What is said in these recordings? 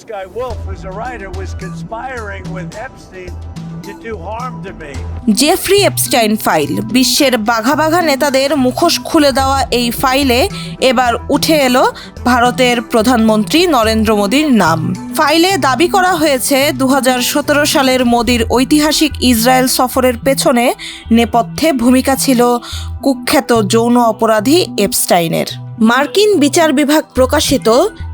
This guy Wolf, who's a writer, was conspiring with Epstein. Jeffrey Epstein file বিশ্বের বাঘা বাঘা নেতাদের মুখোশ খুলে দেওয়া এই ফাইলে এবার উঠে এলো ভারতের প্রধানমন্ত্রী নরেন্দ্র মোদীর নাম। ফাইলে দাবি করা হয়েছে দু হাজার সতেরো সালের মোদীর ঐতিহাসিক ইসরায়েল সফরের পেছনে নেপথ্যে ভূমিকা ছিল কুখ্যাত যৌন অপরাধী এপস্টাইনের মার্কিন বিচার বিভাগ প্রকাশিত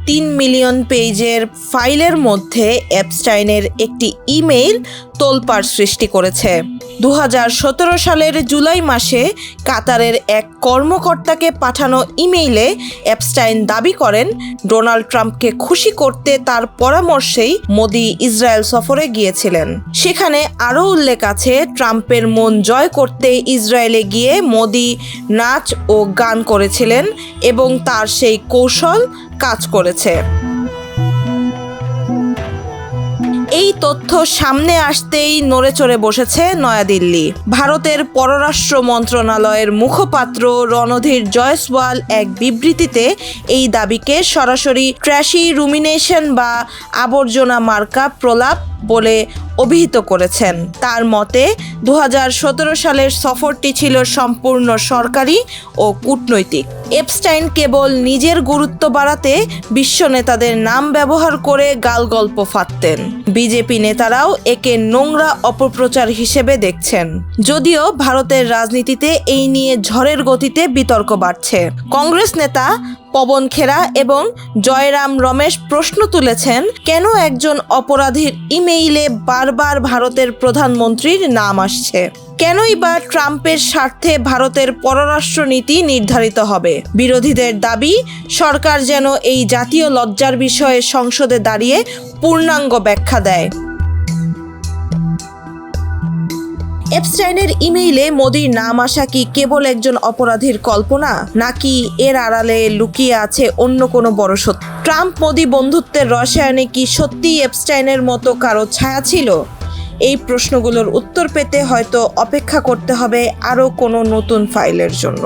তিন মিলিয়ন পেজের ফাইলের মধ্যে অ্যাপস্টাইনের একটি ইমেইল তোলপাড় সৃষ্টি করেছে। দু হাজার সতেরো সালের জুলাই মাসে কাতারের এক কর্মকর্তাকে পাঠানো ইমেইলে অ্যাপস্টাইন দাবি করেন, ডোনাল্ড ট্রাম্পকে খুশি করতে তার পরামর্শেই মোদি ইসরায়েল সফরে গিয়েছিলেন। সেখানে আরও উল্লেখ আছে, ট্রাম্পের মন জয় করতে ইসরায়েলে গিয়ে মোদি নাচ ও গান করেছিলেন এবং তার সেই কৌশল কাজ করেছে। এই তথ্য সামনে আসতেই নড়ে চড়ে বসেছে নয়াদিল্লি। ভারতের পররাষ্ট্র মন্ত্রণালয়ের মুখপাত্র রণধীর জয়সওয়াল এক বিবৃতিতে এই দাবিকে সরাসরি ট্র্যাশি রুমিনেশন বা আবর্জনা মার্কা প্রলাপ বলে অভিহিত করেছেন। তার মতে দু হাজার সতেরো সালের সফরটি ছিল সম্পূর্ণ সরকারি ও কূটনৈতিক। এপস্টাইন কেবল নিজের গুরুত্ব বাড়াতে বিশ্ব নেতাদের নাম ব্যবহার করে গালগল্প ফাঁদতেন। বিজেপি নেতারাও একে নোংরা অপপ্রচার হিসেবে দেখছেন। যদিও ভারতের রাজনীতিতে এই নিয়ে ঝড়ের গতিতে বিতর্ক বাড়ছে। কংগ্রেস নেতা পবন খেরা এবং জয়রাম রমেশ প্রশ্ন তুলেছেন, কেন একজন অপরাধীর ইমেইলে বারবার ভারতের প্রধানমন্ত্রীর নাম আসছে। কেনই বা ট্রাম্পের স্বার্থে ভারতের পররাষ্ট্র নীতি নির্ধারিত হবে? বিরোধীদের দাবি, সরকার যেন এই জাতীয় লজ্জার বিষয়ে সংসদে দাঁড়িয়ে পূর্ণাঙ্গ ব্যাখ্যা দেয়। এপস্টাইনের ইমেইলে মোদির নাম আসা কি কেবল একজন অপরাধীর কল্পনা? নাকি এর আড়ালে লুকিয়ে আছে অন্য কোনো বড় সত্য? ট্রাম্প, মোদি বন্ধুত্বের রসায়নে কি সত্যি এপস্টাইনের মতো কারও ছায়া ছিল? এই প্রশ্নগুলোর উত্তর পেতে হয়তো অপেক্ষা করতে হবে আরও কোনো নতুন ফাইলের জন্য।